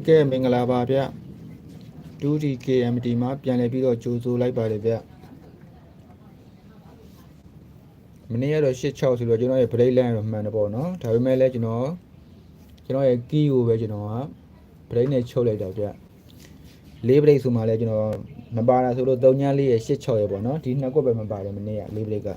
ဟုတ်ကဲ့မင်္ဂလာပါဗျ 2D KMT မှာပြန်လည်ပြီးတော့ကြိုးဆိုလိုက်ပါတယ်ဗျမနေ့ကတော့86ဆိုတော့ကျွန်တော်ရဲ့ break line တော့မှန်တယ်ပေါ့နော်ဒါပေမဲ့လည်းကျွန်တော်ကျွန်တော်ရဲ့ key ကိုပဲကျွန်တော်က break နဲ့ချုပ်လိုက်တာဗျ၄ break ဆိုမှလည်းကျွန်တော်မပါတာဆိုတော့3ညလေးရဲ့86ရဲ့ပေါ့နော်ဒီနှစ်ကွက်ပဲမပါတယ်မနေ့က၄ break က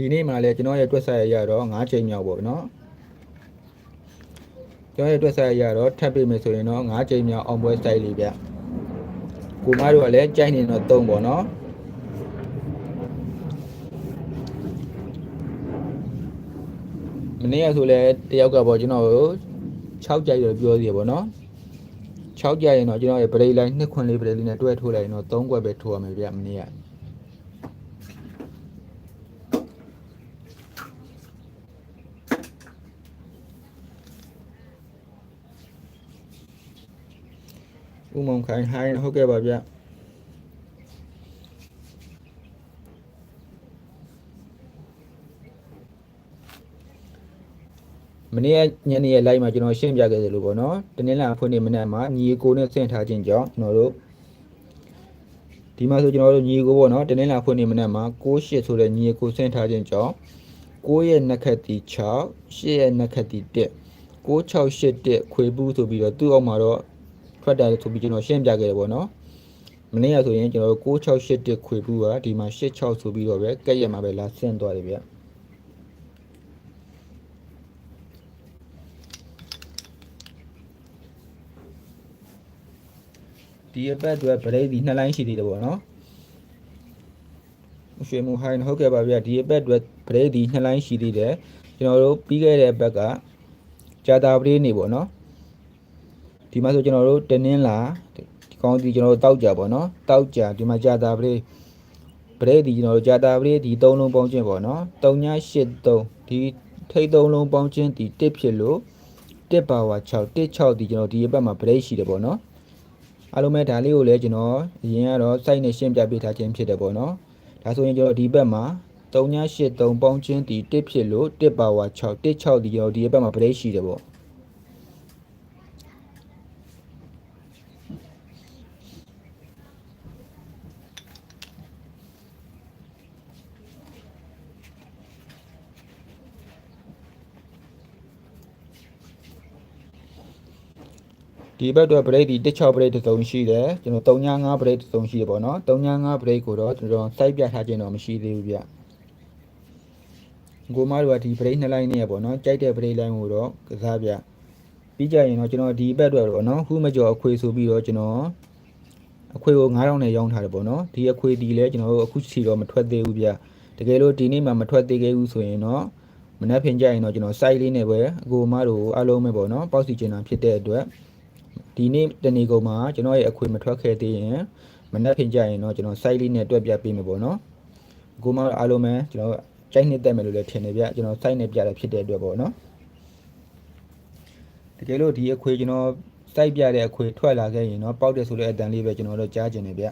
ဒီနေ့မှလည်းကျွန်တော်ရဲ့တွက်ဆက်ရရတော့9ချိန်မြောက်ပေါ့နော်ကျွန်တော်ရဲ့တွက်ဆက်ရရတော့ထပ်ပြမယ်ဆိုရင်တော့9ချိန်မြောက်အောင်ပွဲ style လေးဗျကိုမတို့ကလည်းကြိုက်နေတော့3ပေါ့နော်မနေ့ကဆိုလဲတယောက်ကပေါ့ကျွန်တော်ကို6ကြိုက်တော့ပြောသေးတယ်ပေါ့နော်6ကြိုက်ရင်တော့ကျွန်တော်ရဲ့ break line 2ခွန်လေး break လေးနဲ့တွဲထိုးလိုက်ရင်တော့3ခွက်ပဲထိုးရမယ်ဗျမနေ့က ဦးမောင်ခိုင်ဟိုင်းဟုတ်ကဲ့ပါဗျမနေ့ကညနေရဲ့ live မှာကျွန်တော်ရှင်းပြခဲ့သလိုပေါ့နော်တနင်္လာဖွင့်နေမနေ့မှာညီကိုနဲ့ဆင့်ထားခြင်းကြောင့်ကျွန်တော်တို့ဒီမှာဆိုကျွန်တော်တို့ညီကိုပေါ့နော်တနင်္လာဖွင့်နေမနေ့မှာ68ဆိုတဲ့ညီကိုဆင့်ထားခြင်းကြောင့်9ရဲ့နှက်ခတ်တီ6 8ရဲ့နှက်ခတ်တီ1 9681ခွေဘူးဆိုပြီးတော့သူ့အောက်မှာတော့ ထွက်တာဆိုပြီးကျွန်တော်ရှင်းပြခဲ့တယ်ပေါ့နော်မနေ့ကဆိုရင်ကျွန်တော်တို့9681ခွေဘူးကဒီမှာ86ဆိုပြီးတော့ပဲကက်ရက်မှာပဲလာဆင့်သွားတယ်ဗျဒီအပတ်အတွက်ဗရိတ်ဒီနှစ်လိုင်းရှိသေးတယ်ပေါ့နော်ရွှေမူဟိုင်းဟုတ်ကဲ့ပါဗျဒီအပတ်အတွက်ဗရိတ်ဒီနှစ်လိုင်းရှိသေးတယ်ကျွန်တော်တို့ပြီးခဲ့တဲ့ဘက်ကဂျာတာပလေးနေပေါ့နော် ဒီမှာဆိုကျွန်တော်တို့တနင်းလာဒီကောင်းဒီကျွန်တော်တို့တောက်ကြပေါ့နော်တောက်ကြဒီမှာကြာတာပလေးပလေးဒီကျွန်တော်တို့ကြာတာပလေးဒီ၃လုံးပေါင်းခြင်းပေါ့နော်3ည83ဒီထိတ်၃လုံးပေါင်းခြင်းဒီ1ဖြစ်လို့1ပါဝါ6 16ဒီကျွန်တော်ဒီအပတ်မှာပလေးရှိတယ်ပေါ့နော်အားလုံးပဲဒါလေးကိုလည်းကျွန်တော်အရင်ကတော့ site နဲ့ရှင်းပြပေးထားခြင်းဖြစ်တယ်ပေါ့နော်ဒါဆိုရင်ကျွန်တော်ဒီဘက်မှာ3ည83ပေါင်းခြင်းဒီ1ဖြစ်လို့1ပါဝါ6 16ဒီကျွန်တော်ဒီအပတ်မှာပလေးရှိတယ်ပေါ့ ဒီဘက်တော့ break ဒီ16 break တစ်စုံရှိတယ်ကျွန်တော်35 break တစ်စုံရှိတယ်ပေါ့နော်35 break ကိုတော့ကျွန်တော် site ပြထားခြင်းတော့မရှိသေးဘူးဗျကိုမတို့ကဒီ break နှစ် line နဲ့ပေါ့နော်ကြိုက်တဲ့ break line ကိုတော့ကစားပြပြီးကြရင်တော့ကျွန်တော်ဒီဘက်တော့ပေါ့နော်ဟူးမကျော်အခွေဆိုပြီးတော့ကျွန်တော်အခွေကို9000နဲ့ရောင်းထားတယ်ပေါ့နော်ဒီအခွေဒီလဲကျွန်တော်တို့အခုစီတော့မထွက်သေးဘူးဗျတကယ်လို့ဒီနေ့မှမထွက်သေးခဲ့ဘူးဆိုရင်တော့မနေ့ဖင်ကြရင်တော့ကျွန်တော် site လေးနဲ့ပဲအကိုမတို့အားလုံးပဲပေါ့နော်ပေါက်စီချင်တာဖြစ်တဲ့အတွက် ဒီနေ့တနေ့ကုန်မှာကျွန်တော်ရဲ့အခွေမထွက်ခဲ့သေးရင်မနက်ဖင်ကြရင်တော့ကျွန်တော် site လေးနဲ့တွက်ပြပေးမယ်ပေါ့နော်အခုမှအားလုံးပဲကျွန်တော်ကြိုက်နှစ်တက်မယ်လို့လည်းထင်နေဗျကျွန်တော် site နဲ့ပြတာဖြစ်တဲ့အတွက်ပေါ့နော်တကယ်လို့ဒီအခွေကျွန်တော် site ပြတဲ့အခွေထွက်လာခဲ့ရင်တော့ပေါက်တယ်ဆိုတဲ့အတန်လေးပဲကျွန်တော်တို့ကြားကျင်နေဗျ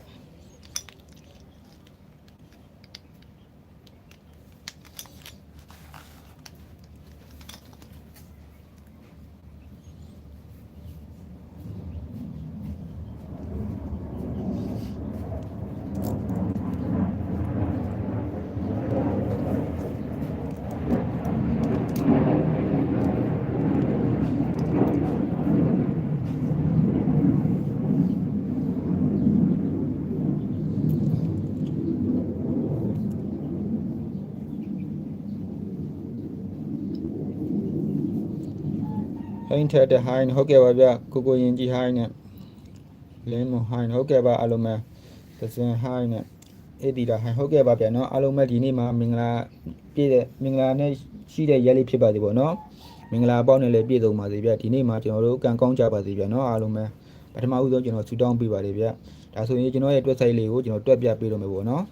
ဟိုင်းထက်တဲ့ဟိုင်းဟုတ်ကဲ့ပါဗျကိုကိုရင်ကြီးဟိုင်းနဲ့လင်းမဟိုင်းဟုတ်ကဲ့ပါအားလုံးပဲသစင်ဟိုင်းနဲ့အေဒီတာဟိုင်းဟုတ်ကဲ့ပါဗျနော်အားလုံးပဲဒီနေ့မှာမင်္ဂလာပြည့်တဲ့မင်္ဂလာနဲ့ရှိတဲ့ရက်လေးဖြစ်ပါစေပေါ့နော်မင်္ဂလာပေါက်နဲ့လည်းပြည့်စုံပါစေဗျဒီနေ့မှာကျွန်တော်တို့ကံကောင်းကြပါစေဗျနော်အားလုံးပဲပထမဦးဆုံးကျွန်တော်ဆူတောင်းပေးပါလေဗျဒါဆိုရင်ကျွန်တော်ရဲ့ website လေးကိုကျွန်တော်တွက်ပြပေးတော့မယ်ပေါ့နော်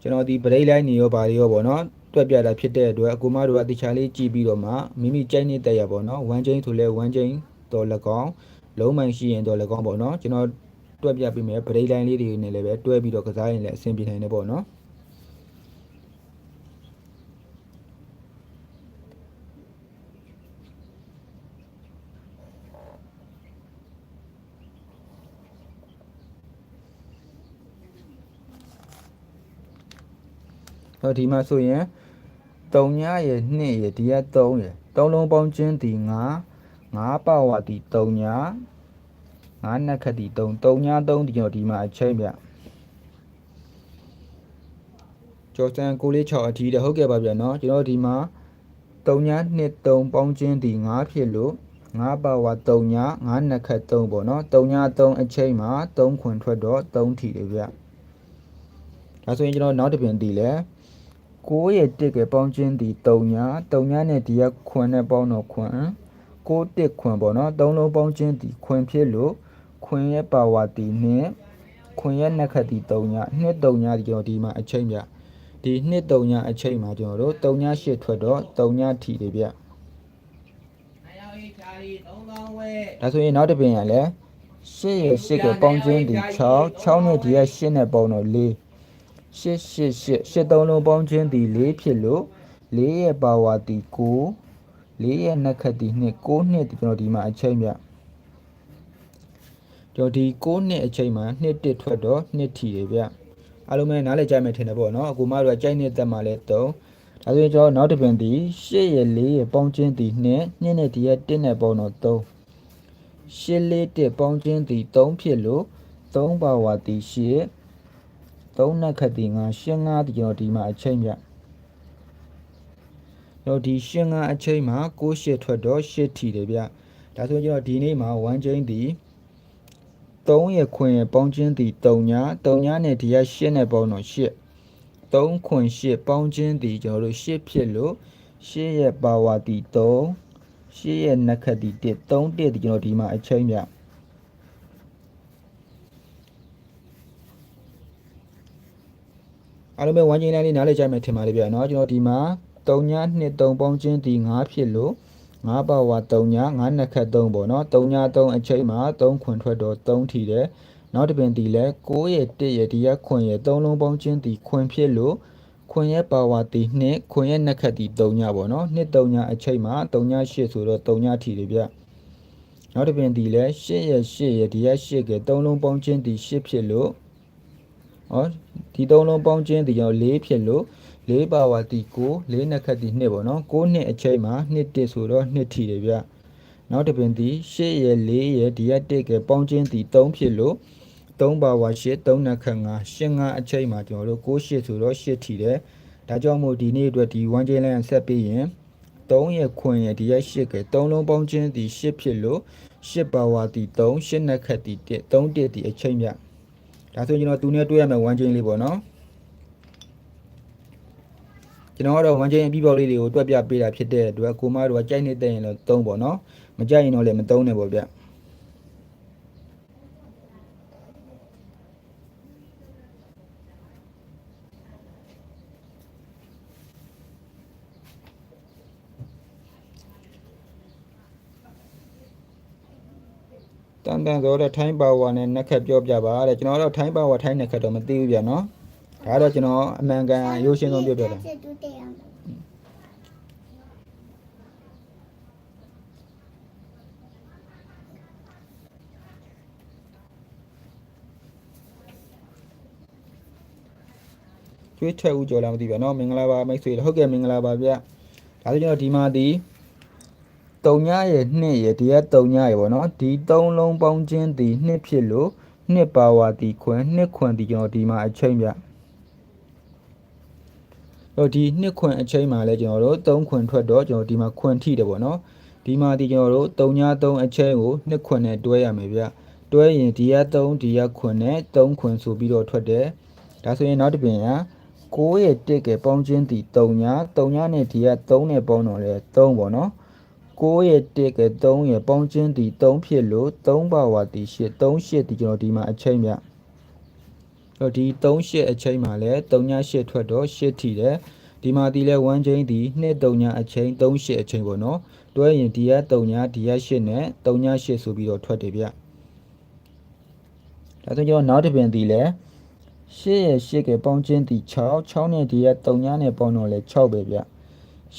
ကျွန်တော်ဒီဗရိတ်လိုက်နေရောပါရောပေါ့နော် တွက်ပြတာဖြစ်တဲ့အတွက်အကူမတို့ကတခြားလေးကြည့်ပြီးတော့မှမိမိကြိုက်နေတဲ့ရပေါ့နော်1ချင်းဆိုလဲ1ချင်းတော်၎င်းလုံးမိုင်ရှိရင်တော်၎င်းပေါ့နော်ကျွန်တော်တွက်ပြပေးမယ်ဗရိတ်လိုက်လေးတွေနဲ့လည်းပဲတွဲပြီးတော့ကစားရင်လည်းအဆင်ပြေနိုင်တယ်ပေါ့နော်တော့ဒီမှာဆိုရင် 3ညရဲ့2ရဲ့ဒီက3ရဲ့3လုံးပေါင်းချင်းဒီ9 9ပါဝါဒီ3ည9နှစ်ခက်ဒီ3 3ည3ဒီတော့ဒီမှာအချိန်ပြကျော်စံ646အထီးတဲ့ဟုတ်ကဲ့ပါဗျာနော်ကျွန်တော်ဒီမှာ3ည2 3ပေါင်းချင်းဒီ9ဖြစ်လို့9ပါဝါ3ည9နှစ်ခက်3ပေါ့နော်3ည3အချိန်မှာ3ခွင်ထွက်တော့3ထီတယ်ဗျဒါဆိုရင်ကျွန်တော်နောက်တစ်ပြင်ဒီလဲ 9ရဲ့1ကပေါင်းချင်းဒီ3ညာ3ညာနဲ့ဒီကခွန်နဲ့ပေါင်းတော့ခွန်9 1ခွန်ပေါ့နော်3လုံးပေါင်းချင်းဒီခွန်ဖြစ်လို့ခွန်ရဲ့ပါဝါတီနဲ့ခွန်ရဲ့နှစ်ခတ်ဒီ3ညာ2 3ညာဒီကျွန်တော်ဒီမှာအချိန်ပြဒီ2 3ညာအချိန်မှာကျွန်တော်တို့3ညာ8ထွက်တော့3ညာထီတွေဗျနိုင်ရောက်ရေးချာရီ3000ဝဲဒါဆိုရင်နောက်တစ်ပင်ရလဲ8ရဲ့8ကပေါင်းချင်းဒီ6 6နဲ့ဒီက8နဲ့ပေါင်းတော့4 ရှစ်ရှစ်ရှစ်ရှစ်သုံးလုံးပေါင်းချင်းဒီ၄ဖြစ်လို့၄ရဲ့ပါဝါတီ9၄ရဲ့နှက်ခတ်တီ2 9နှစ်ကျွန်တော်ဒီမှာအချိန်ပြကျွန်တော်ဒီ9နှစ်အချိန်မှာ2တစ်ထွက်တော့2ထီတွေဗျအားလုံးပဲနားလည်ကြမယ်ထင်တယ်ပေါ့နော်အကူမတို့ကကြိုက်နေတက်မှလဲ3ဒါဆိုရင်ကျွန်တော်နောက်တစ်ပင်ဒီ8ရဲ့4ရဲ့ပေါင်းချင်းဒီ2နှစ်နဲ့ဒီရဲ့1နဲ့ပေါင်းတော့3 8လေး1ပေါင်းချင်းဒီ3ဖြစ်လို့3ပါဝါတီ8 3နှစ်ခတ်တီ9ရှင်း9ဒီကျွန်တော်ဒီမှာအချိန်ပြတော့ဒီရှင်း9အချိန်မှာ6 8ထွက်တော့8ထီတယ်ဗျဒါဆိုကျွန်တော်ဒီနေ့မှာ1ချိန်တီ3ရခွင်ရပေါင်းချင်းတီ3ညာ3ညာနဲ့ဒီက8နဲ့ပေါင်းတော့8 3ခွင်8ပေါင်းချင်းတီကျွန်တော်တို့8ဖြစ်လို့8ရဲ့ပါဝါတီ3 8ရဲ့နှစ်ခတ်တီ1 3တက်ဒီကျွန်တော်ဒီမှာအချိန်ပြ အားလုံးပဲဝမ်းကျင်းတိုင်းလေးနားလည်ကြမယ်ထင်ပါတယ်ဗျာเนาะကျွန်တော်ဒီမှာ3ည2 3ပေါင်းချင်းဒီ9ဖြစ်လို့9ပါဝါ3ည9နှစ်ခတ်3ပေါ့เนาะ3ည3အချိန်မှာ3ခွန်ထွက်တော့3ထီတယ်နောက်တစ်ပင်ဒီလဲ9ရဲ့1ရဲ့ဒီရက်ခွန်ရဲ့3လုံးပေါင်းချင်းဒီခွန်ဖြစ်လို့ခွန်ရဲ့ပါဝါတီ2ခွန်ရဲ့နှစ်ခတ်ဒီ3ညပေါ့เนาะ2 3ညအချိန်မှာ3ည8ဆိုတော့3ညထီတယ်ဗျနောက်တစ်ပင်ဒီလဲ8ရဲ့8ရဲ့ဒီရက်8က3လုံးပေါင်းချင်းဒီ8ဖြစ်လို့ ဟောဒီသုံးလုံးပေါင်းချင်းဒီကြောင့်၄ဖြစ်လို့၄ပါဝါတီ9၄နှစ်ခတ်တီ2ပေါ့နော်9နှစ်အချိန်မှာ2တစ်ဆိုတော့2ထီတယ်ဗျနောက်တစ်ပင်ဒီ8ရယ်4ရယ်ဒီရက်1ကပေါင်းချင်းဒီ3ဖြစ်လို့3ပါဝါ8 3နှစ်ခတ်5 8 5အချိန်မှာကျွန်တော်တို့9 8ဆိုတော့8ထီတယ်ဒါကြောင့်မို့ဒီနေ့အတွက်ဒီ1ချင်းလိုင်းဆက်ပြီးရင်3ရယ်ခွင်ရယ်ဒီရက်8က3လုံးပေါင်းချင်းဒီ8ဖြစ်လို့8ပါဝါတီ3 8နှစ်ခတ်တီ1 3တစ်ဒီအချိန်ဗျ ဒါဆိုရင်ကျွန်တော်သူနဲ့တွေ့ရမယ်ဝမ်းချင်းလေးပေါ့နော်ကျွန်တော်ကတော့ဝမ်းချင်းအပြီးပေါက်လေးတွေကိုတွက်ပြပေးတာဖြစ်တဲ့အတွက်ကိုမတို့ကကြိုက်နေတဲ့ရင်တော့သုံးပေါ့နော်မကြိုက်ရင်တော့လည်းမသုံးနဲ့ပေါ့ဗျ တန်တန်ဆိုတော့ထိုင်းပါဝါနဲ့နှက်ခက်ပြောပြပါတဲ့ကျွန်တော်တော့ထိုင်းပါဝါထိုင်းနှက်ခက်တော့မသိဘူးဗျာနော်ဒါတော့ကျွန်တော်အမှန်ကန်ရိုးရှင်းဆုံးပြောပြတာကျွေးထွက်ဦးကြော်လာမသိဗျာနော်မင်္ဂလာပါမိတ်ဆွေဟုတ်ကဲ့မင်္ဂလာပါဗျာဒါဆိုကျွန်တော်ဒီမှာဒီ 3ညရဲ့2ရဲ့ဒီက3ညရဲ့ပေါ့နော်ဒီ3လုံးပေါင်းချင်းဒီ2ဖြစ်လို့2ပါဝါဒီခွန်း2ခွန်းဒီကျွန်တော်ဒီမှာအချိန်ဗျတော့ဒီ2ခွန်းအချိန်မှာလဲကျွန်တော်တို့3ခွန်းထွက်တော့ကျွန်တော်ဒီမှာခွန်းထိတယ်ပေါ့နော်ဒီမှာဒီကျွန်တော်တို့3ည3အချိန်ကို2ခွန်းနဲ့တွဲရမယ်ဗျတွဲရင်ဒီက3ဒီကခွန်းနဲ့3ခွန်းဆိုပြီးတော့ထွက်တယ်ဒါဆိုရင်နောက်တစ်ပြင်က9ရဲ့1ကပေါင်းချင်းဒီ3ညာ3ညာနဲ့ဒီက3နဲ့ပေါင်းတော့လေ3ပေါ့နော် 9ရဲ့1က3ရဲ့ပေါင်းချင်းဒီ3ဖြစ်လို့3ပါဝါတီ8 3 8ဒီကျွန်တော်ဒီမှာအချိန်ပြတော့ဒီ38အချိန်မှာလည်း38ထွက်တော့8ထိတယ်ဒီမှာဒီလဲ1ချိန်ဒီ239အချိန်38အချိန်ပေါ့နော်တွဲရင်ဒီက39ဒီက8နဲ့38ဆိုပြီးတော့ထွက်တယ်ဗျဒါဆိုကျွန်တော်နောက်တစ်ပင်ဒီလဲ8ရဲ့8ကပေါင်းချင်းဒီ6 6နဲ့ဒီက39နဲ့ပေါင်းတော့လဲ6ပဲဗျ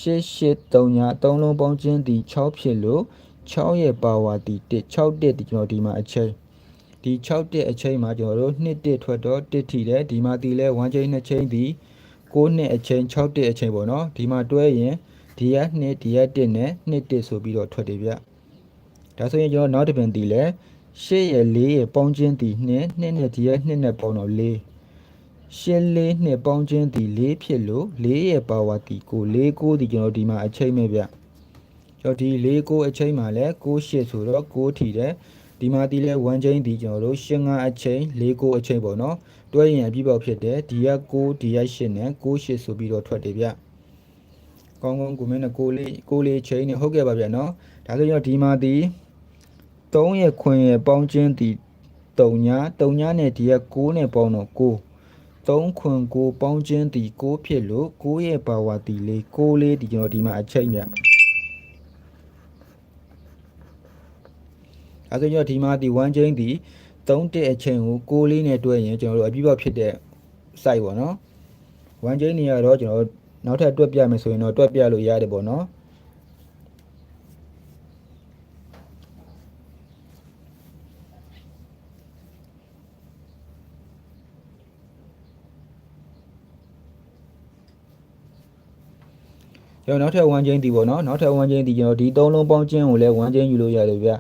8 8 39 3လုံးပေါင်းချင်းဒီ6ဖြစ်လို့6ရဲ့ပါဝါဒီ1 6တက်ဒီကျွန်တော်ဒီမှာအချိန်ဒီ6တက်အချိန်မှာကျွန်တော်တို့2တက်ထွက်တော့1ထိတယ်ဒီမှာဒီလဲ1ချိန်2ချိန်ဒီ9နှစ်အချိန်6တက်အချိန်ပေါ့နော်ဒီမှာတွဲရင်ဒီက2ဒီက1နဲ့2တက်ဆိုပြီးတော့ထွက်တယ်ဗျဒါဆိုရင်ကျွန်တော်နောက်တစ်ပင်ဒီလဲ8ရဲ့4ရဲ့ပေါင်းချင်းဒီ2 2နဲ့ဒီက2နဲ့ပေါင်းတော့4 ရှင်းလေးနှစ်ပေါင်းချင်းဒီ၄ဖြစ်လို့၄ရဲ့ပါဝါတီကို၄ကိုဒီကျွန်တော်ဒီမှာအချိန်မဲ့ဗျကျွန်တော်ဒီ၄ကိုအချိန်မှာလဲ6ရှစ်ဆိုတော့6ထီတယ်ဒီမှာဒီလဲ1ချိန်ဒီကျွန်တော်တို့ရှင်း၅အချိန်၄ကိုအချိန်ပေါ့နော်တွဲရင်အပြည့်ပေါက်ဖြစ်တယ်ဒီက6ဒီက8နဲ့6ရှစ်ဆိုပြီးတော့ထွက်တယ်ဗျကောင်းကောင်းကိုမင်းနဲ့6လေး6လေးချိန်နဲ့ဟုတ်ကဲ့ပါဗျနော်ဒါဆိုရင်ဒီမှာဒီ3ရဲ့ခွင်ရဲ့ပေါင်းချင်းဒီ3ညာ3ညာနဲ့ဒီက6နဲ့ပေါင်းတော့6 3ခွန်9ပေါင်းချင်းဒီ6ဖြစ်လို့9ရဲ့ပါဝါတီလေး6လေးဒီကျွန်တော်ဒီမှာအချိန်မြတ်အဲဆိုကျွန်တော်ဒီမှာဒီ1ချင်းဒီ3တက်အချိန်ကို6လေးနဲ့တွဲရင်ကျွန်တော်တို့အပြည့်ပေါက်ဖြစ်တဲ့ site ပေါ့နော်1ချင်းနေရတော့ကျွန်တော်နောက်ထပ်တွက်ပြမယ်ဆိုရင်တော့တွက်ပြလို့ရတယ်ပေါ့နော် ကျွန်တော်နောက်ထပ်1ချင်းဒီပေါ့နော်နောက်ထပ်1ချင်းဒီကျွန်တော်ဒီ3လုံးပေါင်းချင်းကိုလည်း1ချင်းယူလို့ရတယ်ဗျ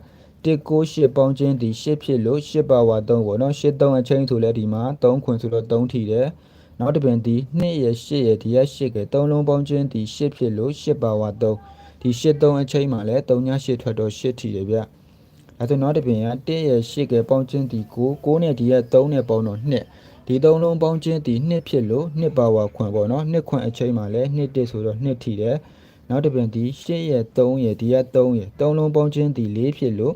198ပေါင်းချင်းဒီ8ဖြစ်လို့8ပါဝါ3ပေါ့နော်8 3အချင်းဆိုလဲဒီမှာ3ခွင်ဆိုတော့3ထီတယ်နောက်တစ်ပင်ဒီ2ရ8ရဒီရ8က3လုံးပေါင်းချင်းဒီ8ဖြစ်လို့8ပါဝါ3ဒီ8 3အချင်းမှာလဲ3ည8ထွက်တော့8ထီတယ်ဗျအဲဆိုနောက်တစ်ပင်က1ရ8ကပေါင်းချင်းဒီ9 9နဲ့ဒီရ3နဲ့ပေါင်းတော့2 ဒီသုံးလုံးပေါင်းချင်းဒီနှစ်ဖြစ်လို့နှစ်ပါဝါခွန်ပေါ့နော်နှစ်ခွန်အချိန်မှာလဲနှစ်တစ်ဆိုတော့နှစ်ထီတယ်နောက်တစ်ပင်ဒီ၈ရဲ့3ရဲ့ဒီက3ရဲ့သုံးလုံးပေါင်းချင်းဒီ4ဖြစ်လို့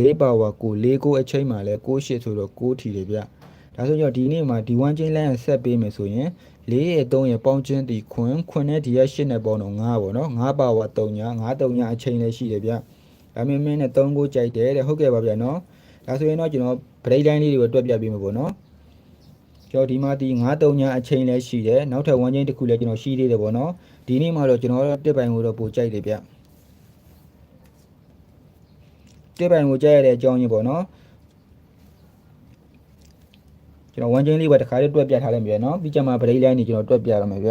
၄ပါဝါကို၄ကိုအချိန်မှာလဲ6ရှစ်ဆိုတော့6ထီတယ်ဗျဒါဆိုတော့ဒီနေ့မှာဒီ1ချင်းလိုင်းဆက်ပေးမယ်ဆိုရင်၄ရဲ့3ရဲ့ပေါင်းချင်းဒီခွန်ခွန်နဲ့ဒီက8နဲ့ပေါင်းတော့9ပေါ့နော်9ပါဝါ3ညာ9 3ညာအချိန်လည်းရှိတယ်ဗျဒါမင်းမင်းနဲ့3ကိုကြိုက်တယ်တဲ့ဟုတ်ကဲ့ပါဗျာနော်ဒါဆိုရင်တော့ကျွန်တော် break line လေးတွေကိုတွက်ပြပေးမှာပေါ့နော် ကျွန်တော်ဒီမှာဒီ9-3ညအချိန်လည်းရှိတယ်နောက်ထပ်1ချိန်တစ်ခုလည်းကျွန်တော်ရှိသေးတယ်ပေါ့နော်ဒီနေ့မှာတော့ကျွန်တော်တက်ပိုင်ကိုတော့ပို့ကြိုက်တယ်ဗျတက်ပိုင်ကိုကြိုက်ရတဲ့အကြောင်းကြီးပေါ့နော်ကျွန်တော်1ချိန်လေးပဲတစ်ခါလေးတွက်ပြထားလိုက်ပြီနော်ပြီးကြမှာဗရိတ်လိုင်းနေကျွန်တော်တွက်ပြရမယ်ဗျ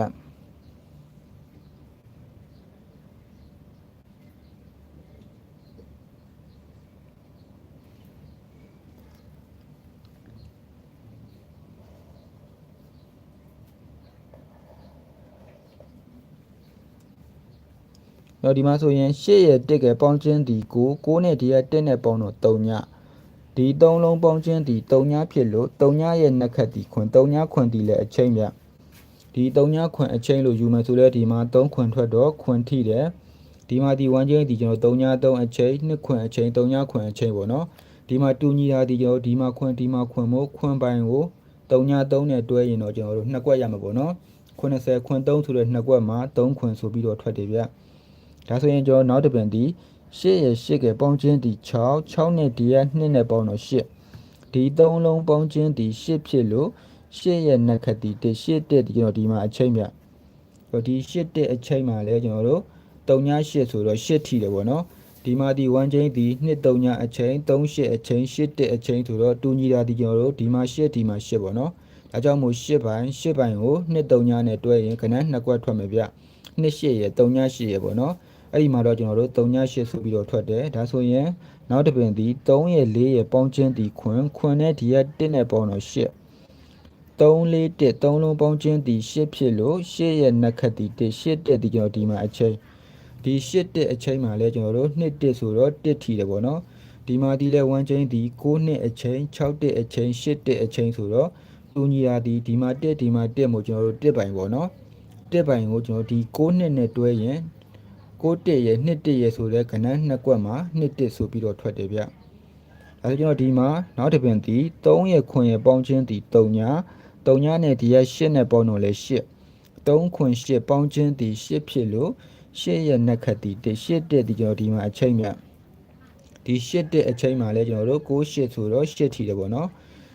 တော့ဒီမှာဆိုရင်8ရဲ့1ကပေါင်းချင်းဒီ9 9နဲ့ဒီက1နဲ့ပေါင်းတော့3ညဒီ3လုံးပေါင်းချင်းဒီ3ညဖြစ်လို့3ညရဲ့နှစ်ခတ်ဒီခွန်3ညခွန်ဒီလည်းအချိန်ပြဒီ3ညခွန်အချိန်လို့ယူမယ်ဆိုလဲဒီမှာ3ခွန်ထွက်တော့ခွန်ထိတယ်ဒီမှာဒီ1ချင်းဒီကျွန်တော်3ည3အချိန်2ခွန်အချိန်3ညခွန်အချိန်ပေါ့နော်ဒီမှာတူညီတာဒီကျွန်တော်ဒီမှာခွန်ဒီမှာခွန်မို့ခွန်ပိုင်ကို3ည3နဲ့တွဲရင်တော့ကျွန်တော်တို့နှစ်ကွက်ရမှာပေါ့နော်90ခွန်3ဆိုတဲ့နှစ်ကွက်မှာ3ခွန်ဆိုပြီးတော့ထွက်တယ်ဗျ ဒါဆိုရင်ကျွန်တော်နောက်တစ်ပင်ဒီ8ရဲ့8ကပေါင်းချင်းဒီ6 6နဲ့ဒီရဲ့2နဲ့ပေါင်းတော့8ဒီ3လုံးပေါင်းချင်းဒီ8ဖြစ်လို့8ရဲ့နှစ်ခတ်ဒီ1 8တက်ဒီကျွန်တော်ဒီမှာအချိန်ပြဟိုဒီ8တက်အချိန်မှာလဲကျွန်တော်တို့3ည8ဆိုတော့8ထီတယ်ပေါ့နော်ဒီမှာဒီ1ချင်းဒီ2 3ညအချိန်3 8အချိန်8တက်အချိန်ဆိုတော့တူညီတာဒီကျွန်တော်တို့ဒီမှာ8ဒီမှာ8ပေါ့နော်ဒါကြောင့်မို့8ပိုင်း8ပိုင်းကို2 3ညနဲ့တွဲရင်ခဏနှစ်ကွက်ထွက်မယ်ဗျ2 8ရဲ့3ည8ရဲ့ပေါ့နော် အဲ့ဒီမှာတော့ကျွန်တော်တို့3ည8ဆိုပြီးတော့ထွက်တယ်ဒါဆိုရင်နောက်တစ်ပင်ဒီ3ရဲ့4ရဲ့ပေါင်းချင်းဒီခွန်ခွန်နဲ့ဒီရဲ့1နဲ့ပေါင်းတော့8 3 4 1 3လုံးပေါင်းချင်းဒီ8ဖြစ်လို့8ရဲ့နှစ်ခတ်ဒီ1 8တက်ဒီကျွန်တော်ဒီမှာအချိန်ဒီ8တက်အချိန်မှာလဲကျွန်တော်တို့2တက်ဆိုတော့1ထီတယ်ပေါ့နော်ဒီမှာဒီလဲ1ချိန်ဒီ9နှစ်အချိန်6တက်အချိန်8တက်အချိန်ဆိုတော့တူညီတာဒီဒီမှာတက်ဒီမှာတက်မို့ကျွန်တော်တို့တက်ပိုင်ပေါ့နော်တက်ပိုင်ကိုကျွန်တော်ဒီ9နှစ်နဲ့တွဲရင် 6တက်ရဲ့2တက်ရဲ့ဆိုတဲ့ကဏ္ဍနှစ်ကွက်မှာ2တက်ဆိုပြီးတော့ထွက်တယ်ဗျဒါဆိုကျွန်တော်ဒီမှာနောက်တစ်ပင်ဒီ3ရဲ့ခွင်ရဲ့ပေါင်းခြင်းဒီ3ညာ3ညာနဲ့ဒီရဲ့8နဲ့ပေါင်းတော့လဲ8 3ခွင်8ပေါင်းခြင်းဒီ8ဖြစ်လို့8ရဲ့နှက်ခတ်ဒီ1 8တက်ဒီကျွန်တော်ဒီမှာအချိန်မြတ်ဒီ8တက်အချိန်မှာလဲကျွန်တော်တို့6 8ဆိုတော့8ထီတယ်ပေါ့နော်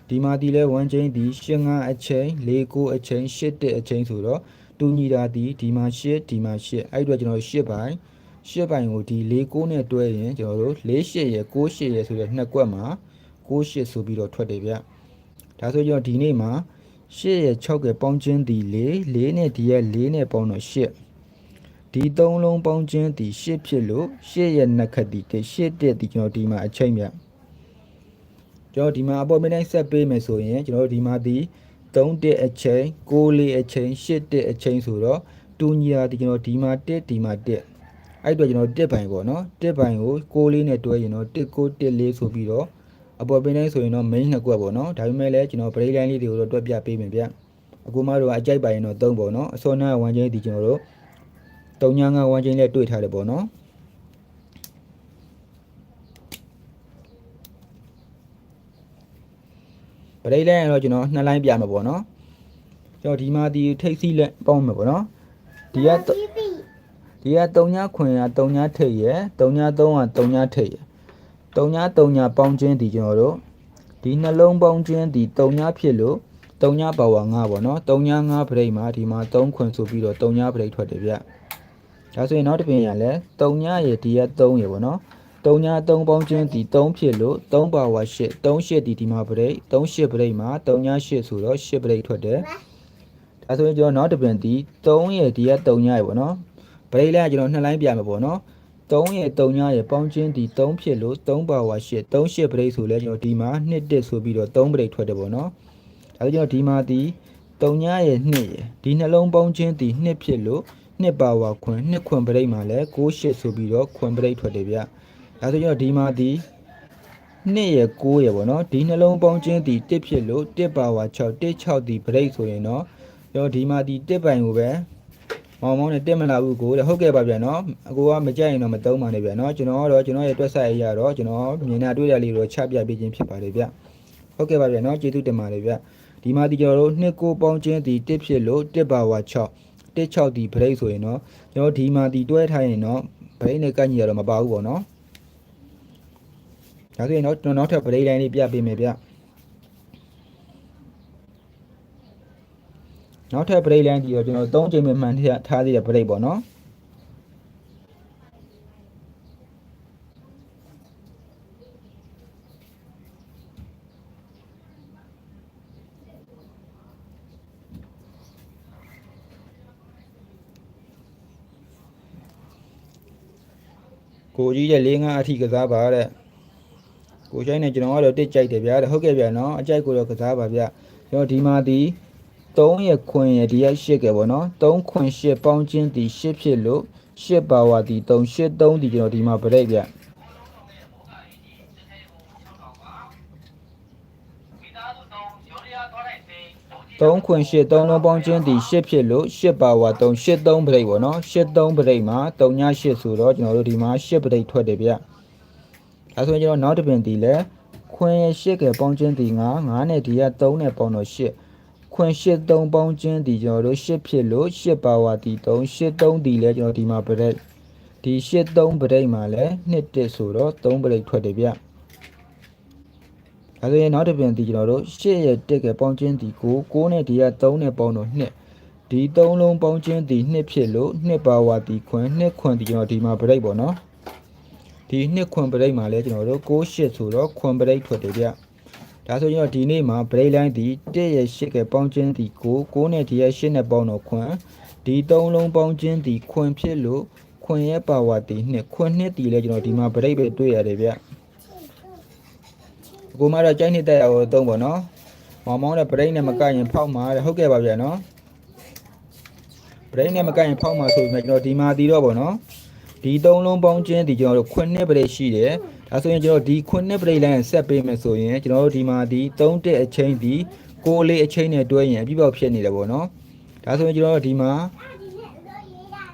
ဒီမှာဒီလဲ1ချိန်ဒီ8 5အချိန်4 9အချိန်8တက်အချိန်ဆိုတော့ တူညီတာဒီဒီမှာ8ဒီမှာ8အဲ့ဒီတော့ကျွန်တော်8ပိုင်း8ပိုင်းကိုဒီ4 9နဲ့တွဲရင်ကျွန်တော်တို့4 8ရဲ့6 8ရဲ့ဆိုတဲ့နှစ်ကွက်မှာ6 8ဆိုပြီးတော့ထွက်တယ်ဗျဒါဆိုကျွန်တော်ဒီနေ့မှာ8ရဲ့6ကပေါင်းခြင်းဒီ4 4နဲ့ဒီရဲ့4နဲ့ပေါင်းတော့8ဒီသုံးလုံးပေါင်းခြင်းဒီ8ဖြစ်လို့8ရဲ့နှစ်ခတ်ဒီတဲ့8တဲ့ဒီကျွန်တော်ဒီမှာအချိန်မြတ်ကျွန်တော်ဒီမှာအပေါ်မင်းတိုင်းဆက်ပေးမယ်ဆိုရင်ကျွန်တော်ဒီမှာဒီ 3တက်အချိန်6လေးအချိန်8တက်အချိန်ဆိုတော့တူညီတာဒီကျွန်တော်ဒီမှာတက်ဒီမှာတက်အဲ့အတွက်ကျွန်တော်တက်ပိုင်ပေါ့နော်တက်ပိုင်ကို6လေးနဲ့တွဲရင်တော့တက်6တက်လေးဆိုပြီးတော့အပေါ်ပင်တိုင်းဆိုရင်တော့ main နှစ်ကွက်ပေါ့နော်ဒါပေမဲ့လည်းကျွန်တော် break line လေးတွေကိုတော့တွက်ပြပေးမယ်ဗျအခုမှတော့အကြိုက်ပိုင်တော့3ပေါ့နော်အစောနာဝမ်းချင်းဒီကျွန်တော်တို့3ညာ5ဝမ်းချင်းလေးတွေ့ထားတယ်ပေါ့နော် ပရိတ်လဲတော့ကျွန်တော်နှစ်လိုင်းပြမှာပေါ့နော်ကျွန်တော်ဒီမှာဒီထိတ်စီလက်ပေါင်းမှာပေါ့နော်ဒီကဒီက3ညာခွင်က3ညာထိတ်ရယ်3ညာ3က3ညာထိတ်ရယ်3ညာ3ညာပေါင်းခြင်းဒီကျွန်တော်တို့ဒီနှလုံးပေါင်းခြင်းဒီ3ညာဖြစ်လို့3ညာပါဝါ5ပေါ့နော်3ညာ5ပရိတ်မှာဒီမှာ3ခွင်ဆိုပြီးတော့3ညာပရိတ်ထွက်တယ်ဗျဒါဆိုရင်နောက်တစ်ပြင်ရလဲ3ညာရယ်ဒီက3ရယ်ပေါ့နော် 3ညာ3ပေါင်းခြင်းဒီ3ဖြစ်လို့3ပါဝါ8 3 8ဒီဒီမှာပရိတ်3 8ပရိတ်မှာ3ညာ8ဆိုတော့8ပရိတ်ထွက်တယ်ဒါဆိုရင်ကျွန်တော်နောက်တစ်ပြင်ဒီ3ရယ်ဒီက3ညာရယ်ပေါ့နော်ပရိတ်လဲကျွန်တော်နှစ်လိုင်းပြမယ်ပေါ့နော်3ရဲ့3ညရဲ့ပေါင်းချင်းဒီ3ဖြစ်လို့3ပါဝါ8 3 8ပရိတ်ဆိုလဲကျွန်တော်ဒီမှာ2တက်ဆိုပြီးတော့3ပရိတ်ထွက်တယ်ပေါ့နော်ဒါဆိုကျွန်တော်ဒီမှာဒီ3ညရဲ့2ရဲ့ဒီနှလုံးပေါင်းချင်းဒီ2ဖြစ်လို့2ပါဝါခွင်2ခွင်ပရိတ်မှာလဲ6 8ဆိုပြီးတော့ခွင်ပရိတ်ထွက်တယ်ဗျ ဒါဆိုကျွန်တော်ဒီမှာဒီ2ရဲ့9ရဲ့ပေါ့နော်ဒီနှလုံးပေါင်းချင်းဒီ1ဖြစ်လို့1ပါဝါ6 1 6ဒီပရိတ်ဆိုရင်တော့ကျွန်တော်ဒီမှာဒီ1ပိုင်ကိုပဲမောင်မောင်နဲ့တက်မလာဘူးကိုတဲ့ဟုတ်ကဲ့ပါဗျာနော်အကိုကမကြိုက်ရင်တော့မသုံးပါနဲ့ဗျာနော်ကျွန်တော်ကတော့ကျွန်တော်ရဲ့တွက်ဆိုင်အရာတော့ကျွန်တော်မြင်တာတွေ့တာလေးတော့ချပြပေးခြင်းဖြစ်ပါတယ်ဗျာဟုတ်ကဲ့ပါဗျာနော်ကျေးဇူးတင်ပါတယ်ဗျာဒီမှာဒီကျွန်တော်တို့နှစ်ကိုပေါင်းခြင်းဒီတစ်ဖြစ်လို့တစ်ပါဝါ6တစ်6ဒီဘရိတ်ဆိုရင်တော့ကျွန်တော်ဒီမှာဒီတွဲထားရင်တော့ဘရိတ်နဲ့ကန့်ညီရတော့မပါဘူးပေါ့နော် ဒါဆိုရင်တော့ကျွန်တော်နောက်ထပ်ဘရိတ်တိုင်းလေးပြပေးမယ်ဗျာနောက်ထပ် break line ကြီးတော့ကျွန်တော်3ချိန်မှမှန်ထားသေးတဲ့ break ပေါ့နော်ကိုကြီးရဲ့၄၅အထိကစားပါတဲ့ ကိုချိုင်းနဲ့ကျွန်တော်ကတော့တစ်ကြိုက်တယ်ဗျာတဲ့ဟုတ်ကဲ့ဗျာနော်အကြိုက်ကိုတော့ကစားပါဗျာကျွန်တော်ဒီမှာဒီ3ရဲ့ခွင်ရဲ့ဒီက8ကဲပေါ့နော်3ခွင်8ပေါင်းချင်းဒီ8ဖြစ်လို့8ပါဝါဒီ3 8 3ဒီကျွန်တော်ဒီမှာပြိတ်ဗျ3ခွင်8 3လုံးပေါင်းချင်းဒီ8ဖြစ်လို့8ပါဝါ3 8 3ပြိတ်ပေါ့နော်8 3ပြိတ်မှာ3ည8ဆိုတော့ကျွန်တော်တို့ဒီမှာ8ပြိတ်ထွက်တယ်ဗျ ဒါဆိုရင်ကျွန်တော်နောက်တစ်ပင်ဒီလဲခွင်ရဲ့8ကဲပေါင်းချင်းဒီ9 9နဲ့ဒီက3နဲ့ပေါင်းတော့8ခွင်8 3ပေါင်းချင်းဒီကျွန်တော်တို့8ဖြစ်လို့8ပါဝါဒီ3 8 3ဒီလဲကျွန်တော်ဒီမှာပြိတ်ဒီ8 3ပြိတ်မှာလဲ2တစ်ဆိုတော့3ပြိတ်ထွက်တယ်ဗျဒါဆိုရင်နောက်တစ်ပြန်ဒီကျွန်တော်တို့8ရဲ့တက်ကပေါင်းချင်းဒီ9 9နဲ့ဒီက3နဲ့ပေါင်းတော့2ဒီ3လုံးပေါင်းချင်းဒီ2ဖြစ်လို့2ပါဝါဒီခွင်2ခွင်ဒီကျွန်တော်ဒီမှာပြိတ်ပေါ့နော် ဒီ2ခွင်ပြိတ်မှာလဲကျွန်တော်တို့6 8ဆိုတော့ခွင်ပြိတ်ထွက်တယ်ဗျဒါဆိုကျွန်တော်ဒီနေ့မှာ break line ဒီ1ရဲ့8ကပေါင်းချင်းဒီ9 9နဲ့ဒီရဲ့8နဲ့ပေါင်းတော့ခွင်ဒီ3လုံးပေါင်းချင်းဒီခွင်ဖြစ်လို့ခွင်ရဲ့ပါဝါဒီ2ခွင်2ဒီလဲကျွန်တော်ဒီမှာ break ပဲတွေ့ရတယ်ဗျကိုမတော့ကြိုက်နေတဲ့အောင်သုံးပါနော်မောင်မောင်းတဲ့ brain နဲ့မကရင်ဖောက်မှာတဲ့ဟုတ်ကဲ့ပါဗျာနော် brain နဲ့မကရင်ဖောက်မှာဆိုပြီးကျွန်တော်ဒီမှာဒီတော့ပေါ့နော် ဒီသုံးလုံးပေါင်းချင်းဒီကျွန်တော်တို့ခွန်းနှစ် brain ရှိတယ်ဒါဆိုရင်ကျွန်တော်ဒီခွန်းနှစ် brain လိုင်းဆက်ပေးမယ်ဆိုရင်ကျွန်တော်တို့ဒီမှာဒီ3တက်အချင်းဒီကိုလေးအချင်းနဲ့တွဲရင်အပြည့်ပေါက်ဖြစ်နေတယ်ပေါ့နော်ဒါဆိုရင်ကျွန်တော်တို့ဒီမှာ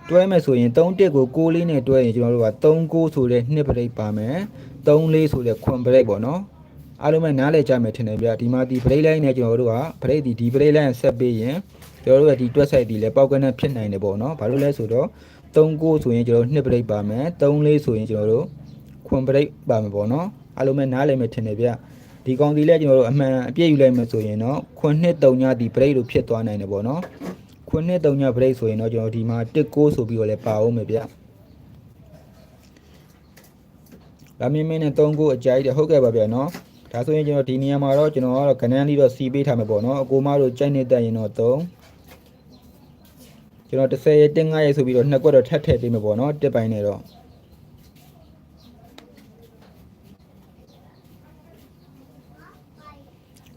တွဲမယ်ဆိုရင်3တက်ကို6လေးနဲ့တွဲရင်ကျွန်တော်တို့က3 9ဆိုတဲ့နှစ် brain ပါမယ်3လေးဆိုတဲ့ခွန် brain ပေါ့နော်အားလုံးပဲနားလည်ကြမယ်ထင်တယ်ဗျဒီမှာဒီ brake line နဲ့ကျွန်တော်တို့က brake ဒီဒီ brake line ဆက်ပေးရင်ကျွန်တော်တို့ရဲ့ဒီတွက်ဆိုင်ဒီလည်းပေါက်ကနဲ့ဖြစ်နိုင်တယ်ပေါ့နော်ဘာလို့လဲဆိုတော့ 39ဆိုရင်ကျွန်တော်တို့2 brake ပါမယ်34ဆိုရင်ကျွန်တော်တို့ခွန် brake ပါမယ်ပေါ့နော်အားလုံးပဲနားလည်မယ်ထင်တယ်ဗျဒီကောင်ဒီလည်းကျွန်တော်တို့အမှန်အပြည့်ယူလိုက်မယ်ဆိုရင်တော့ခွန်နှစ်3ညဒီ brake လို့ဖြစ်သွားနိုင်တယ်ပေါ့နော်ခွန်နှစ်3ည brake ဆိုရင်တော့ကျွန်တော်ဒီမှာ19ဆိုပြီးတော့လည်းပါအောင်မယ်ဗျလာမင်းမင်းနဲ့3ခုအကြိုက်တယ်ဟုတ်ကဲ့ပါဗျာနော်ဒါဆိုရင်ကျွန်တော်ဒီနေရာမှာတော့ကျွန်တော်ကတော့ကနန်းလေးတော့စီပေးထားမှာပေါ့နော်အကိုမတို့ကြိုက်နေတတ်ရင်တော့3 ကျွန်တော်30ရက်တင်9ရက်ဆိုပြီးတော့နှစ်ကွက်တော့ထပ်ထည့်ပေးမှာပေါ့နော်တစ်ပိုင်းနဲ့တော့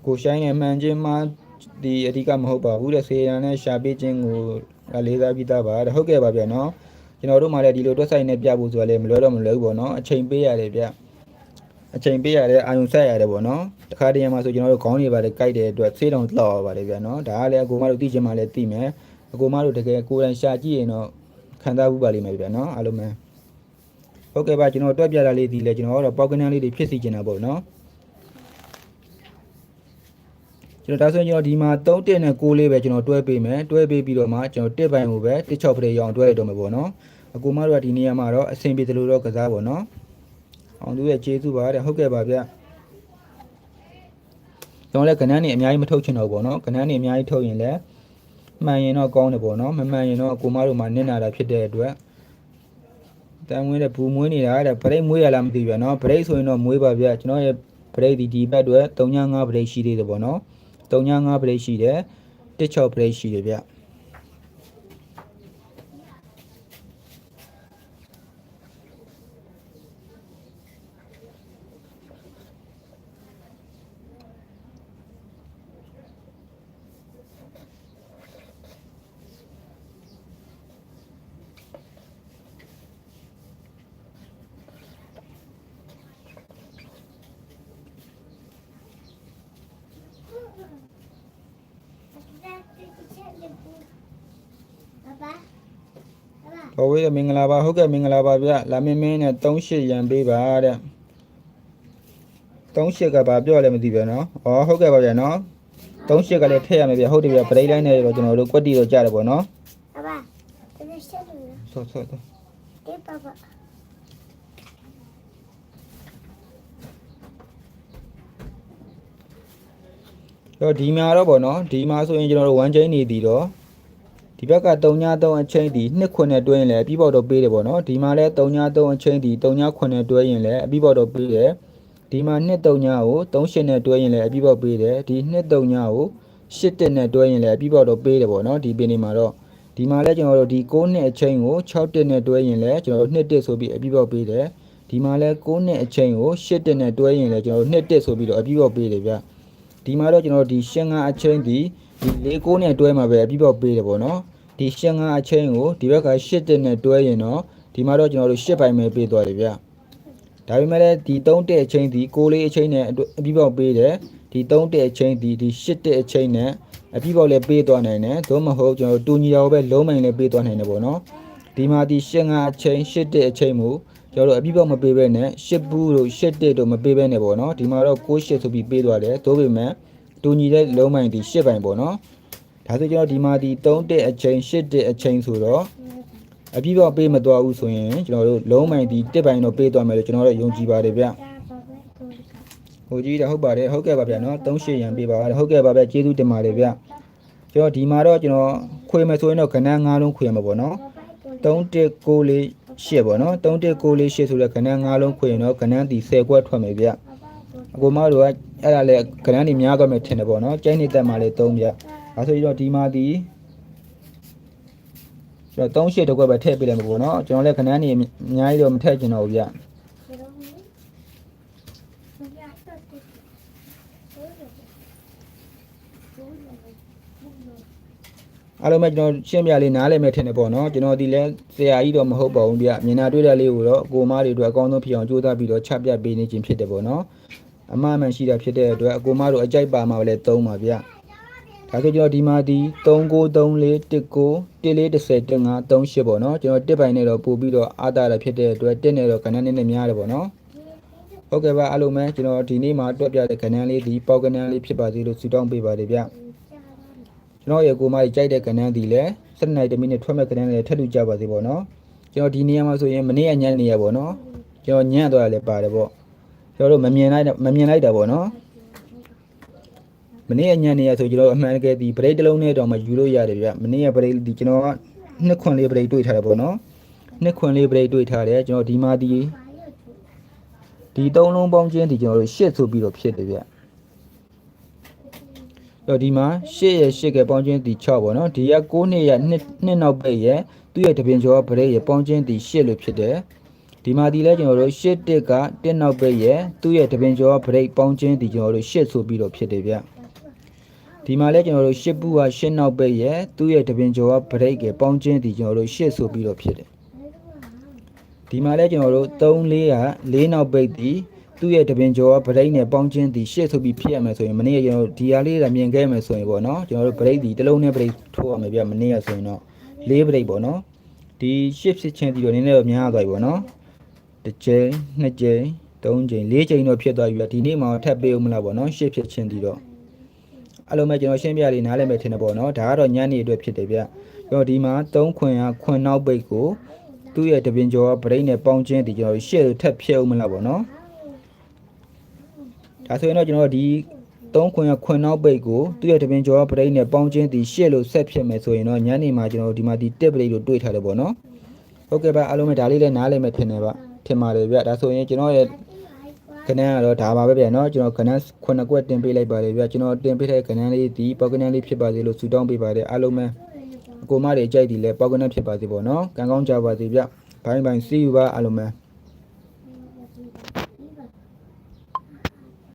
ကိုရှိုင်းနဲ့မှန်ချင်းမှဒီအဓိကမဟုတ်ပါဘူးတဲ့စေရန်နဲ့ရှာပေးခြင်းကိုလေးစားပြီးသားပါတဲ့ဟုတ်ကဲ့ပါဗျာနော်ကျွန်တော်တို့မှလည်းဒီလိုတွက်ဆိုင်နဲ့ပြဖို့ဆိုတာလည်းမလွယ်တော့မလွယ်ဘူးပေါ့နော်အချိန်ပေးရတယ်ဗျအချိန်ပေးရတယ်အာယုံဆက်ရတယ်ပေါ့နော်တခါတည်းမှာဆိုကျွန်တော်တို့ခေါင်းတွေပါတယ်ကြိုက်တဲ့အတွက်ဆေးတောင်လောက်ရပါတယ်ဗျနော်ဒါကလည်းအကူမတို့သိချင်မှလည်းသိမယ် အကူမတို့တကယ်ကိုယ်တိုင်ရှာကြည့်ရင်တော့ခံစားမှုပါလိမ့်မယ်ဗျနော်အားလုံးပဲဟုတ်ကဲ့ပါကျွန်တော်တွက်ပြတာလေးဒီလေကျွန်တော်ကတော့ပေါက်ကနန်းလေးတွေဖြစ်စီချင်တာပေါ့နော်ကျွန်တော်ဒါဆိုရင်ကျွန်တော်ဒီမှာ3တက်နဲ့6လေးပဲကျွန်တော်တွဲပေးမယ်တွဲပေးပြီးတော့မှကျွန်တော်တစ်ပိုင်းကိုပဲတစ်ချော့ဖရေရအောင်တွဲရတော့မယ်ပေါ့နော်အကူမတို့ကဒီနေရာမှာတော့အဆင်ပြေတယ်လို့တော့ကစားပါတော့အောင်သူရဲ့ကျေးဇူးပါတဲ့ဟုတ်ကဲ့ပါဗျကျွန်တော်လည်းကနန်းနေအများကြီးမထုတ်ချင်တော့ဘူးပေါ့နော်ကနန်းနေအများကြီးထုတ်ရင်လည်း မှန်ရင်တော့ကောင်းတယ်ပေါ့နော်မမှန်ရင်တော့အကူမတို့မှနစ်နာတာဖြစ်တဲ့အတွက်တန်ဝင်းတဲ့ဘူမွေးနေတာတဲ့ဗရိတ်မွေးရလားမသိဘူးဗျနော်ဗရိတ်ဆိုရင်တော့မွေးပါဗျကျွန်တော်ရဲ့ဗရိတ်ဒီဒီဘက်အတွက်395ဗရိတ်ရှိသေးတယ်ပေါ့နော်395ဗရိတ်ရှိတယ်16ဗရိတ်ရှိတယ်ဗျ ။ဘော်ဝေးမင်္ဂလာပါဟုတ်ကဲ့မင်္ဂလာပါဗျ။လာမင်းမင်းနဲ့38ရန်ပေးပါတဲ့။38ကဘာပြောလဲမသိပြန်နော်။ဩဟုတ်ကဲ့ပါဗျာနော်။38ကလည်းထည့်ရမယ်ဗျ။ဟုတ်တယ်ဗျ။ပရိတ်လိုက်နေတော့ကျွန်တော်တို့ကွက်တီတော့ကြားတယ်ပေါ့နော်။အဘ။ဒီရှက်လို့။ဆော့ဆော့ဆော့။ဒီပါပါ။တော့ဒီမှာတော့ဗောနော်ဒီမှာဆိုရင်ကျွန်တော်တို့1 chain နေပြီးတော့ ဒီဘက်က3ည3အချင်းဒီ2ခွနဲ့တွဲရင်လည်းအပြီးပေါက်တော့ပေးတယ်ပေါ့နော်။ဒီမှာလည်း3ည3အချင်းဒီ3ညခွနဲ့တွဲရင်လည်းအပြီးပေါက်တော့ပေးတယ်။ဒီမှာ2 3ညကို3ရှင်းနဲ့တွဲရင်လည်းအပြီးပေါက်ပေးတယ်။ဒီ2 3ညကို8တက်နဲ့တွဲရင်လည်းအပြီးပေါက်တော့ပေးတယ်ပေါ့နော်။ဒီပင်ဒီမှာတော့ဒီမှာလည်းကျွန်တော်တို့ဒီ6နှစ်အချင်းကို6တက်နဲ့တွဲရင်လည်းကျွန်တော်တို့2တက်ဆိုပြီးအပြီးပေါက်ပေးတယ်။ဒီမှာလည်း6နှစ်အချင်းကို8တက်နဲ့တွဲရင်လည်းကျွန်တော်တို့2တက်ဆိုပြီးတော့အပြီးပေါက်ပေးတယ်ဗျ။ဒီမှာတော့ကျွန်တော်တို့ဒီရှင်းငါအချင်းဒီ ဒီလေးကိုနဲ့တွဲမှာပဲအပြီးပေါက်ပေးတယ်ပေါ့နော်ဒီရှင်းငါအချင်းကိုဒီဘက်က၈တက်နဲ့တွဲရင်တော့ဒီမှာတော့ကျွန်တော်တို့၈ပိုင်းပဲပေးသွားတယ်ဗျဒါပေမဲ့လည်းဒီ၃တက်အချင်းဒီကိုလေးအချင်းနဲ့အတွအပြီးပေါက်ပေးတယ်ဒီ၃တက်အချင်းဒီဒီ၈တက်အချင်းနဲ့အပြီးပေါက်လည်းပေးသွားနိုင်တယ်သို့မဟုတ်ကျွန်တော်တို့တူညီတာကိုပဲလုံးမိုင်လည်းပေးသွားနိုင်တယ်ပေါ့နော်ဒီမှာဒီရှင်းငါအချင်း၈တက်အချင်းကိုကျွန်တော်တို့အပြီးပေါက်မပေးဘဲနဲ့၈ဘူးတို့၈တက်တို့မပေးဘဲနဲ့ပေါ့နော်ဒီမှာတော့6 8ဆိုပြီးပေးသွားတယ်သို့ပေမဲ့ တူညီတဲ့လုံးပိုင်းဒီ၈ပိုင်းပေါ့နော်ဒါဆိုကျွန်တော်ဒီမှာဒီ3တက်အချိန်8တက်အချိန်ဆိုတော့အပြည့်ပေါက်ပေးမသွားဘူးဆိုရင်ကျွန်တော်တို့လုံးပိုင်းဒီတက်ပိုင်းတော့ပေးသွားမယ်လို့ကျွန်တော်တို့ယုံကြည်ပါတယ်ဗျဟိုကြီးတာဟုတ်ပါတယ်ဟုတ်ကဲ့ပါဗျာနော်38ရန်ပေးပါဟုတ်ကဲ့ပါဗျာကျေးဇူးတင်ပါတယ်ဗျကျွန်တော်ဒီမှာတော့ကျွန်တော်ခွေမယ်ဆိုရင်တော့ခဏ9လုံးခွေမှာပေါ့နော်3198ပေါ့နော်3198ဆိုတော့ခဏ9လုံးခွေရင်တော့ခဏဒီ10ခွက်ထွက်မယ်ဗျအကိုမတို့က အဲ့ဒါလည်းကရန်တွေများသွားမယ်ထင်တယ်ပေါ့နော်ကျိုင်းနေတက်မှလည်း3ပြဒါဆိုရင်တော့ဒီမှာဒီကျွန်တော်3ရှစ်တစ်ခွက်ပဲထည့်ပေးလိုက်မှာပေါ့နော်ကျွန်တော်လည်းခဏနေအများကြီးတော့မထည့်ချင်တော့ဘူးဗျအားလုံးပဲကျွန်တော်ရှင်းပြလေးနားလည်မယ်ထင်တယ်ပေါ့နော်ကျွန်တော်ဒီလဲဆရာကြီးတော့မဟုတ်ပါဘူးဗျမြင်တာတွေ့တာလေးကိုတော့ကိုမတွေအတွက်အကောင်းဆုံးဖြစ်အောင်ကြိုးစားပြီးတော့ချပြပေးနေခြင်းဖြစ်တယ်ပေါ့နော် အမှားမှန်ရှိတာဖြစ်တဲ့အတွက်အကိုမတို့အကြိုက်ပါမှာလည်းသုံးပါဗျဒါဆိုကျွန်တော်ဒီမှာဒီ3934 19 1430 15 38ပေါ့နော်ကျွန်တော်တစ်ပိုင်နဲ့တော့ပို့ပြီးတော့အားတာရဖြစ်တဲ့အတွက်တစ်နဲ့တော့ကဏ္ဍနဲ့နဲ့များတယ်ပေါ့နော်ဟုတ်ကဲ့ပါအားလုံးပဲကျွန်တော်ဒီနေ့မှာတွက်ပြတဲ့ကဏ္ဍလေးဒီပေါက်ကဏ္ဍလေးဖြစ်ပါသေးလို့ဆုတောင်းပေးပါတယ်ဗျကြာပါကျွန်တော်ရဲ့ကိုမကြီးကြိုက်တဲ့ကဏ္ဍဒီလဲ7နိုင်တမိနစ်ထွက်မဲ့ကဏ္ဍလေးထပ်တူကြပါသေးပေါ့နော်ကျွန်တော်ဒီနေရာမှာဆိုရင်မနေ့ကညနေရပေါ့နော်ကျွန်တော်ညံ့သွားရလဲပါတယ်ပေါ့ ကျွန်တော်တို့မမြင်လိုက်မမြင်လိုက်တာပေါ့နော်မနေ့ကညနေရဆိုကျွန်တော်အမှန်တကယ်ဒီ break တစ်လုံးနဲ့တော့မှယူလို့ရတယ်ဗျမနေ့က break ဒီကျွန်တော်ကနှစ်ခွန်လေး break တွေ့ထားတယ်ပေါ့နော်နှစ်ခွန်လေး break တွေ့ထားတယ်ကျွန်တော်ဒီမှာဒီပါရသူဒီသုံးလုံးပေါင်းချင်းဒီကျွန်တော်တို့ရှစ်ဆိုပြီးတော့ဖြစ်တယ်ဗျအဲ့တော့ဒီမှာရှစ်ရဲ့ရှစ်ကပေါင်းချင်းဒီ6ပေါ့နော်ဒီက9နှစ်ရနှစ်နှစ်နောက်ပိတ်ရဲ့သူ့ရဲ့တပင်ကျော်ဗရိတ်ရဲ့ပေါင်းချင်းဒီရှစ်လို့ဖြစ်တယ် ဒီမှာဒီလဲကျွန်တော်တို့ရှစ်တစ်ကတစ်နောက်ပိတ်ရဲ့သူ့ရဲ့တပင်ကျော်ဗရိတ်ပေါင်းချင်းဒီကျွန်တော်တို့ရှစ်ဆိုပြီးတော့ဖြစ်တယ်ဗျဒီမှာလဲကျွန်တော်တို့ရှစ်ပူကရှစ်နောက်ပိတ်ရဲ့သူ့ရဲ့တပင်ကျော်ဗရိတ်ကပေါင်းချင်းဒီကျွန်တော်တို့ရှစ်ဆိုပြီးတော့ဖြစ်တယ်ဒီမှာလဲကျွန်တော်တို့3 4က4နောက်ပိတ်ဒီသူ့ရဲ့တပင်ကျော်ကဗရိတ်နဲ့ပေါင်းချင်းဒီရှေ့ဆိုပြီးဖြစ်ရမယ်ဆိုရင်မနေ့ကကျွန်တော်တို့ဒီဟာလေးကမြင်ခဲ့မယ်ဆိုရင်ပေါ့နော်ကျွန်တော်တို့ဗရိတ်ဒီတစ်လုံးနဲ့ဗရိတ်ထိုးရမယ်ပြမနေ့ကဆိုရင်တော့၄ဗရိတ်ပေါ့နော်ဒီရှစ်ဖြစ်ချင်းဒီတော့နည်းနည်းတော့များသွားပြီပေါ့နော် တစ်ကြိမ်နှစ်ကြိမ်သုံးကြိမ်လေးကြိမ်တော့ဖြစ်သွားပြီပြဒီနေ့မှထပ်ပေးဦးမလားပေါ့နော်ရှစ်ဖြစ်ချင်းဒီတော့အဲ့လိုမဲ့ကျွန်တော်ရှင်းပြလေးနားလည်မယ်ထင်တယ်ပေါ့နော်ဒါကတော့ညနေအတွက်ဖြစ်တယ်ဗျကျွန်တော်ဒီမှာ3ခွင်ကခွင်နောက်ပိတ်ကိုသူ့ရဲ့တပင်ကျော်ကဗရိတ်နဲ့ပေါင်းချင်းဒီကျွန်တော်တို့ရှေ့ကိုထပ်ဖြဲဦးမလားပေါ့နော်ဒါဆိုရင်တော့ကျွန်တော်တို့ဒီ3ခွင်ကခွင်နောက်ပိတ်ကိုသူ့ရဲ့တပင်ကျော်ကဗရိတ်နဲ့ပေါင်းချင်းဒီရှေ့လို့ဆက်ဖြစ်မယ်ဆိုရင်တော့ညနေမှာကျွန်တော်တို့ဒီမှာဒီတက်ပရိတ်ကိုတွေ့ထားတယ်ပေါ့နော်ဟုတ်ကဲ့ပါအားလုံးပဲဒါလေးလည်းနားလည်မယ်ထင်တယ်ဗျ ထင်ပါတယ်ဗျဒါဆိုရင်ကျွန်တော်ရဲ့ကဏ္ဍကတော့ဒါပါပဲဗျနော်ကျွန်တော်ကဏ္ဍခုနှစ်ကွက်တင်ပေးလိုက်ပါတယ်ဗျကျွန်တော်တင်ပေးတဲ့ကဏ္ဍလေးဒီပေါက်ကဏ္ဍလေးဖြစ်ပါစေလို့ဆုတောင်းပေးပါတယ်အားလုံးပဲအကိုမတွေကြိုက်ဒီလဲပေါက်ကနက်ဖြစ်ပါစေပေါ့နော်ကံကောင်းကြပါစေဗျဘိုင်းဘိုင်း see you ပါအားလုံးပဲ Thank you.